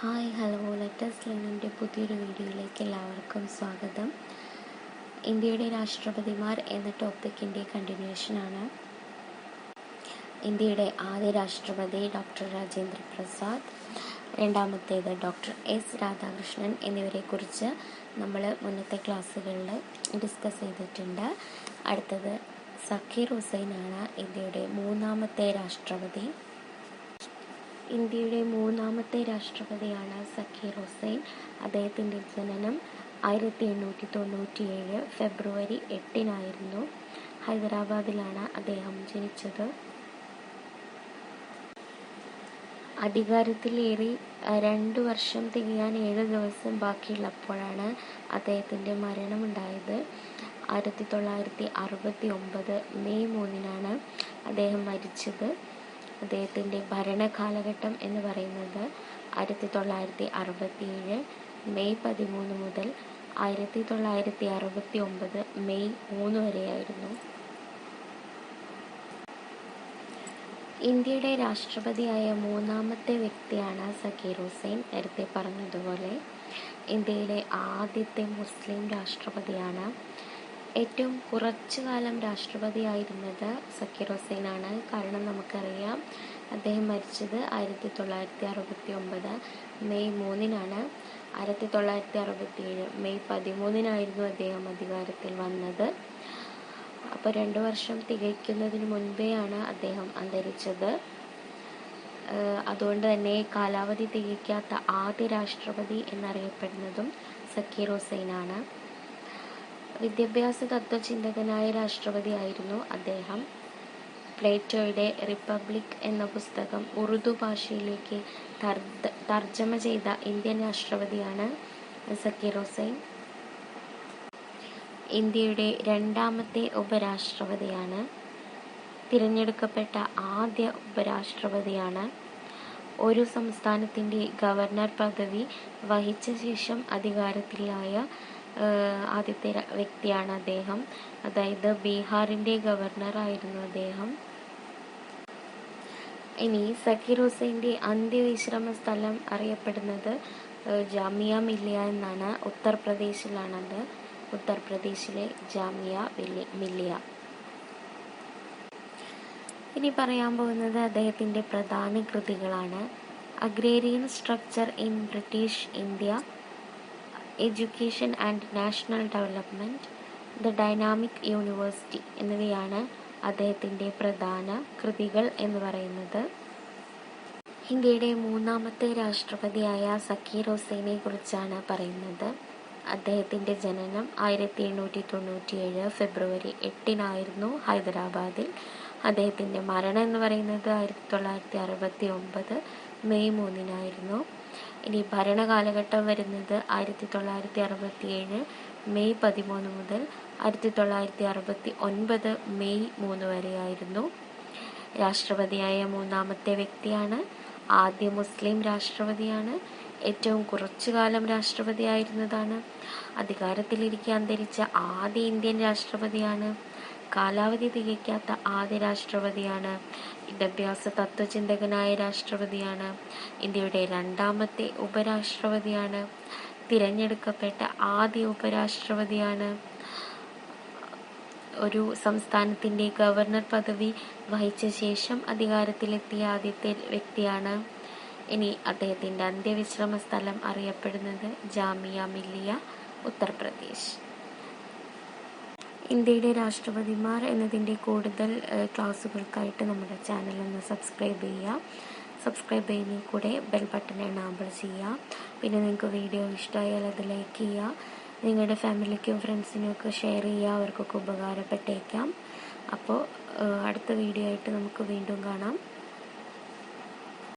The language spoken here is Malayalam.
Hi hello. ലെറ്റസ് ലേണിന്റെ പുതിയൊരു വീഡിയോയിലേക്ക് എല്ലാവർക്കും സ്വാഗതം. ഇന്ത്യയുടെ രാഷ്ട്രപതിമാർ എന്ന ടോപ്പിക്കിന്റെ കണ്ടിന്യൂഷനാണ് ഇന്ത്യയുടെ ആദ്യ രാഷ്ട്രപതി ഡോക്ടർ രാജേന്ദ്ര പ്രസാദ് രണ്ടാമത്തേത് ഡോക്ടർ എസ് രാധാകൃഷ്ണൻ എന്നിവരെക്കുറിച്ച് നമ്മൾ മുന്നത്തെ ക്ലാസ്സുകളിൽ ഡിസ്കസ് ചെയ്തിട്ടുണ്ട്. അടുത്തത് സക്കീർ ഹുസൈനാണ്. ഇന്ത്യയുടെ മൂന്നാമത്തെ രാഷ്ട്രപതി. ഇന്ത്യയുടെ മൂന്നാമത്തെ രാഷ്ട്രപതിയാണ് സക്കീർ ഹുസൈൻ. അദ്ദേഹത്തിന്റെ ജനനം ആയിരത്തി എണ്ണൂറ്റി തൊണ്ണൂറ്റിയേഴ് ഫെബ്രുവരി എട്ടിനായിരുന്നു. ഹൈദരാബാദിലാണ് അദ്ദേഹം ജനിച്ചത്. അധികാരത്തിലേറി രണ്ട് വർഷം തികയാൻ ഏഴ് ദിവസം ബാക്കിയുള്ളപ്പോഴാണ് അദ്ദേഹത്തിന്റെ മരണമുണ്ടായത്. ആയിരത്തി തൊള്ളായിരത്തി അറുപത്തി ഒമ്പത് മെയ് മൂന്നിനാണ് അദ്ദേഹം മരിച്ചത്. അദ്ദേഹത്തിന്റെ ഭരണകാലഘട്ടം എന്ന് പറയുന്നത് ആയിരത്തി തൊള്ളായിരത്തി അറുപത്തിയേഴ് മെയ് പതിമൂന്ന് മുതൽ ആയിരത്തി തൊള്ളായിരത്തി അറുപത്തി ഒമ്പത് മെയ് മൂന്ന് വരെയായിരുന്നു. ഇന്ത്യയുടെ രാഷ്ട്രപതിയായ മൂന്നാമത്തെ വ്യക്തിയാണ് സക്കീർ ഹുസൈൻ. നേരത്തെ പറഞ്ഞതുപോലെ ഇന്ത്യയിലെ ആദ്യത്തെ മുസ്ലിം രാഷ്ട്രപതിയാണ് ഏറ്റവും കുറച്ചു കാലം രാഷ്ട്രപതിയായിരുന്നത് സക്കീർ ഹുസൈനാണ്. കാരണം നമുക്കറിയാം അദ്ദേഹം മരിച്ചത് ആയിരത്തി തൊള്ളായിരത്തി അറുപത്തി ഒമ്പത് മെയ് മൂന്നിനാണ്. ആയിരത്തി തൊള്ളായിരത്തി അറുപത്തി ഏഴ് മെയ് പതിമൂന്നിനായിരുന്നു അദ്ദേഹം അധികാരത്തിൽ വന്നത്. അപ്പോൾ രണ്ട് വർഷം തികയ്ക്കുന്നതിന് മുൻപേയാണ് അദ്ദേഹം അന്തരിച്ചത്. അതുകൊണ്ട് തന്നെ കാലാവധി തികയ്ക്കാത്ത ആദ്യ രാഷ്ട്രപതി എന്നറിയപ്പെടുന്നതും സക്കീർ ഹുസൈനാണ്. വിദ്യാഭ്യാസ തത്വചിന്തകനായ രാഷ്ട്രപതിയായിരുന്നു അദ്ദേഹം. പ്ലേറ്റോയുടെ റിപ്പബ്ലിക് എന്ന പുസ്തകം ഉറുദു ഭാഷയിലേക്ക് തർജമ ചെയ്ത ഇന്ത്യൻ രാഷ്ട്രപതിയാണ് സക്കീർ ഹുസൈൻ. ഇന്ത്യയുടെ രണ്ടാമത്തെ ഉപരാഷ്ട്രപതിയാണ്. തിരഞ്ഞെടുക്കപ്പെട്ട ആദ്യ ഉപരാഷ്ട്രപതിയാണ്. ഒരു സംസ്ഥാനത്തിന്റെ ഗവർണർ പദവി വഹിച്ച ശേഷം അധികാരത്തിലായ ആദ്യത്തെ വ്യക്തിയാണ് അദ്ദേഹം. അതായത് ബീഹാറിന്റെ ഗവർണറായിരുന്നു അദ്ദേഹം. ഇനി സക്കീർ ഹുസൈന്റെ അന്ത്യവിശ്രമ സ്ഥലം അറിയപ്പെടുന്നത് ജാമിയ മില്ലിയ എന്നാണ്. ഉത്തർപ്രദേശിലാണത്. ഉത്തർപ്രദേശിലെ ജാമിയ മില്ലിയ. ഇനി പറയാൻ പോകുന്നത് അദ്ദേഹത്തിന്റെ പ്രധാന കൃതികളാണ്. Agrarian structure in British India education and national development the dynamic university എന്നിവയാണ് അദ്ദേഹത്തിന്റെ പ്രധാന കൃതികൾ എന്ന് പറയുന്നത്. ഇന്ത്യയുടെ മൂന്നാമത്തെ രാഷ്ട്രപതിയായ സക്കീർ ഹുസൈനെ കുറിച്ചാണ് പറയുന്നത്. അദ്ദേഹത്തിന്റെ ജനനം ആയിരത്തി എണ്ണൂറ്റി തൊണ്ണൂറ്റിയേഴ് ഫെബ്രുവരി എട്ടിനായിരുന്നു ഹൈദരാബാദിൽ. അദ്ദേഹത്തിന്റെ മരണം എന്ന് പറയുന്നത് ആയിരത്തി തൊള്ളായിരത്തി അറുപത്തി ഒമ്പത് മെയ് മൂന്നിനായിരുന്നു. ഇനി ഭരണകാലഘട്ടം വരുന്നത് ആയിരത്തി തൊള്ളായിരത്തി അറുപത്തി ഏഴ് മെയ് പതിമൂന്ന് മുതൽ ആയിരത്തി തൊള്ളായിരത്തി അറുപത്തി ഒൻപത് മെയ് മൂന്ന് വരെയായിരുന്നു. രാഷ്ട്രപതിയായ മൂന്നാമത്തെ വ്യക്തിയാണ്. ആദ്യ മുസ്ലിം രാഷ്ട്രപതിയാണ്. ഏറ്റവും കുറച്ചു കാലം രാഷ്ട്രപതിയായിരുന്നതാണ്. അധികാരത്തിലിരിക്കെ അന്തരിച്ച ആദ്യ ഇന്ത്യൻ രാഷ്ട്രപതിയാണ്. കാലാവധി തികയ്ക്കാത്ത ആദ്യ രാഷ്ട്രപതിയാണ് വിദ്യാഭ്യാസ തത്വചിന്തകനായ രാഷ്ട്രപതിയാണ് ഇന്ത്യയുടെ രണ്ടാമത്തെ ഉപരാഷ്ട്രപതിയാണ് തിരഞ്ഞെടുക്കപ്പെട്ട ആദ്യ ഉപരാഷ്ട്രപതിയാണ്. ഒരു സംസ്ഥാനത്തിന്റെ ഗവർണർ പദവി വഹിച്ച ശേഷം അധികാരത്തിലെത്തിയ ആദ്യത്തെ വ്യക്തിയാണ് ഇനി അദ്ദേഹത്തിന്റെ അന്ത്യവിശ്രമ സ്ഥലം അറിയപ്പെടുന്നത് ജാമിയ മില്ലിയ ഉത്തർപ്രദേശ്. ഇന്ത്യയുടെ രാഷ്ട്രപതിമാർ എന്നതിന്റെ കൂടുതൽ ക്ലാസ്സുകൾക്കായിട്ട് നമ്മുടെ ചാനൽ ഒന്ന് സബ്സ്ക്രൈബ് ചെയ്യുക. സബ്സ്ക്രൈബ് ചെയ്യുന്നതിൽ കൂടെ ബെൽ ബട്ടൺ എണാമ്പിൾ ചെയ്യുക. പിന്നെ നിങ്ങൾക്ക് വീഡിയോ ഇഷ്ടമായാൽ അത് ലൈക്ക് ചെയ്യുക. നിങ്ങളുടെ ഫാമിലിക്കും ഫ്രണ്ട്സിനും ഒക്കെ ഷെയർ ചെയ്യുക. അവർക്കൊക്കെ ഉപകാരപ്പെട്ടേക്കാം. അപ്പോൾ അടുത്ത വീഡിയോ ആയിട്ട് നമുക്ക് വീണ്ടും കാണാം.